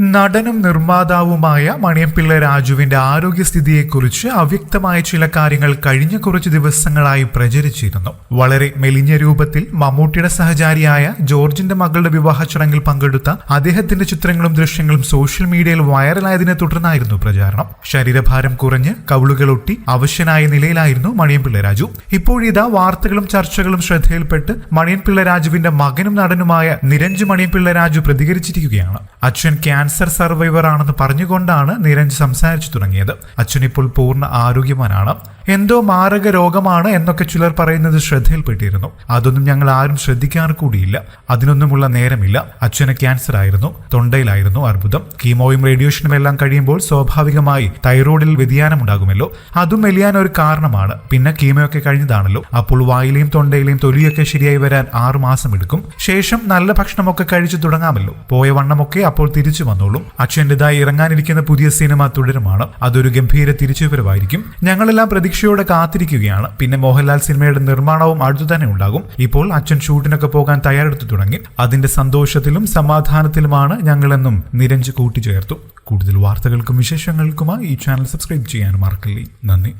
നടനും നിർമ്മാതാവുമായ മണിയപ്പിള്ള രാജുവിന്റെ ആരോഗ്യസ്ഥിതിയെക്കുറിച്ച് അവ്യക്തമായ ചില കാര്യങ്ങൾ കഴിഞ്ഞ കുറച്ച് ദിവസങ്ങളായി പ്രചരിച്ചിരുന്നു. വളരെ മെലിഞ്ഞ രൂപത്തിൽ മമ്മൂട്ടിയുടെ സഹചാരിയായ ജോർജിന്റെ മകളുടെ വിവാഹ ചടങ്ങിൽ പങ്കെടുത്ത അദ്ദേഹത്തിന്റെ ചിത്രങ്ങളും ദൃശ്യങ്ങളും സോഷ്യൽ മീഡിയയിൽ വൈറലായതിനെ തുടർന്നായിരുന്നു പ്രചാരണം. ശരീരഭാരം കുറഞ്ഞ് കവിളുകളൊട്ടി അവശനായ നിലയിലായിരുന്നു മണിയൻപിള്ള രാജു. ഇപ്പോഴിതാ വാർത്തകളും ചർച്ചകളും ശ്രദ്ധയിൽപ്പെട്ട് മണിയൻപിള്ള രാജുവിന്റെ മകനും നടനുമായ നിരഞ്ജ് മണിയൻപിള്ള രാജു പ്രതികരിച്ചിരിക്കുകയാണ്. അച്ഛൻ ക്യാൻസർ സർവൈവർ ആണെന്ന് പറഞ്ഞുകൊണ്ടാണ് നിരഞ്ജ് സംസാരിച്ചു തുടങ്ങിയത്. അച്ഛൻ ഇപ്പോൾ പൂർണ ആരോഗ്യവാനാണ്. എന്തോ മാരക രോഗമാണ് എന്നൊക്കെ ചിലർ പറയുന്നത് ശ്രദ്ധയിൽപ്പെട്ടിരുന്നു. അതൊന്നും ഞങ്ങൾ ആരും ശ്രദ്ധിക്കാറ് കൂടിയില്ല. അതിനൊന്നുമുള്ള നേരമില്ല. അച്ഛന് ക്യാൻസർ ആയിരുന്നു. തൊണ്ടയിലായിരുന്നു അർബുദം. കീമോയും റേഡിയേഷനും എല്ലാം കഴിയുമ്പോൾ സ്വാഭാവികമായി തൈറോയിഡിൽ വ്യതിയാനമുണ്ടാകുമല്ലോ അതും മെലിയാൻ ഒരു കാരണമാണ്. പിന്നെ കീമോയൊക്കെ കഴിഞ്ഞതാണല്ലോ. അപ്പോൾ വായിലെയും തൊണ്ടയിലെയും തൊലിയൊക്കെ ശരിയായി വരാൻ ആറുമാസം എടുക്കും. ശേഷം നല്ല ഭക്ഷണമൊക്കെ കഴിച്ചു തുടങ്ങാമല്ലോ. പോയ വണ്ണമൊക്കെ അപ്പോൾ തിരിച്ചു വന്നോളും. അച്ഛന്റെതായി ഇറങ്ങാനിരിക്കുന്ന പുതിയ സിനിമ തുടരുമാണ്. അതൊരു ഗംഭീര തിരിച്ചുവരവായിരിക്കും. ഞങ്ങളെല്ലാം പ്രതീക്ഷയോടെ കാത്തിരിക്കുകയാണ് പിന്നെ മോഹൻലാൽ സിനിമയുടെ നിർമ്മാണവും അടുത്തു തന്നെ ഉണ്ടാകും ഇപ്പോൾ അച്ഛൻ ഷൂട്ടിനൊക്കെ പോകാൻ തയ്യാറെടുത്തു തുടങ്ങി അതിന്റെ സന്തോഷത്തിലും സമാധാനത്തിലുമാണ് ഞങ്ങളെന്നും നിരഞ്ജ് കൂട്ടിച്ചേർത്തു കൂടുതൽ വാർത്തകൾക്കും വിശേഷങ്ങൾക്കുമായി ഈ ചാനൽ സബ്സ്ക്രൈബ് ചെയ്യാനും മറക്കില്ലേ നന്ദി